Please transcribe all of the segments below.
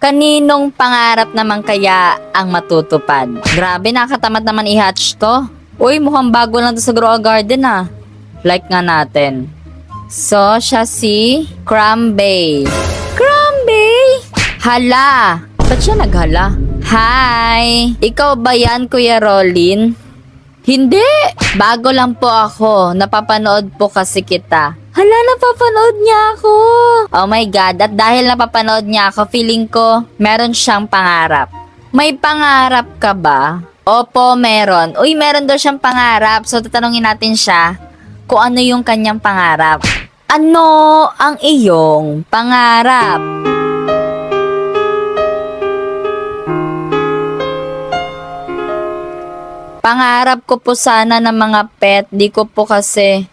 Kaninong pangarap naman kaya ang matutupad? Grabe, nakatamad naman i-hatch to. Uy, mukhang bago lang to sa Grow Garden ah. Like nga natin. So, siya si Crumbay. Crumbay! Hala! Ba't siya naghala? Hi! Ikaw ba yan, Kuya Rolin? Hindi! Bago lang po ako. Napapanood po kasi kita. Hala, napapanood niya ako! Oh my God, at dahil napapanood niya ako, feeling ko meron siyang pangarap. May pangarap ka ba? Opo, meron. Uy, meron daw siyang pangarap. So, tatanungin natin siya kung ano yung kanyang pangarap. Ano ang iyong pangarap? Pangarap ko po sana ng mga pet, di ko po kasi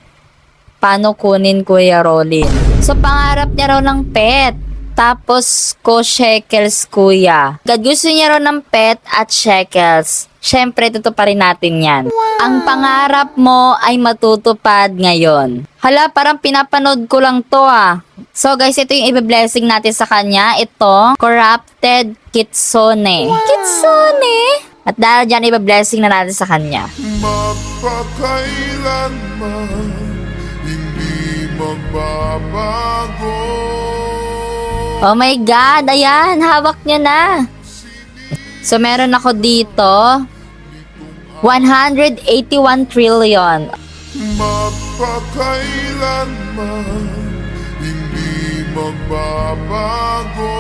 paano kunin Kuya Rolin. So pangarap niya raw ng pet. Tapos ko shekels kuya. God gusto niya raw ng pet at shekels. Siyempre, tutuparin natin yan. Ang pangarap mo ay matutupad ngayon. Hala, parang pinapanood ko lang to ah. So guys, ito yung ibe-blessing natin sa kanya. Ito, Corrupted Kitsune. Kitsune? At dahil dyan, ibe-blessing na natin sa kanya. magpakailanman hindi magbabago Oh my God, ayan, hawak niya na. So, meron ako dito, 181 trillion. magpakailanman hindi magbabago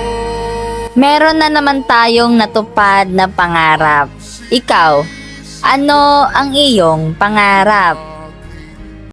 Meron na naman tayong natupad na pangarap. Ikaw, ano ang iyong pangarap?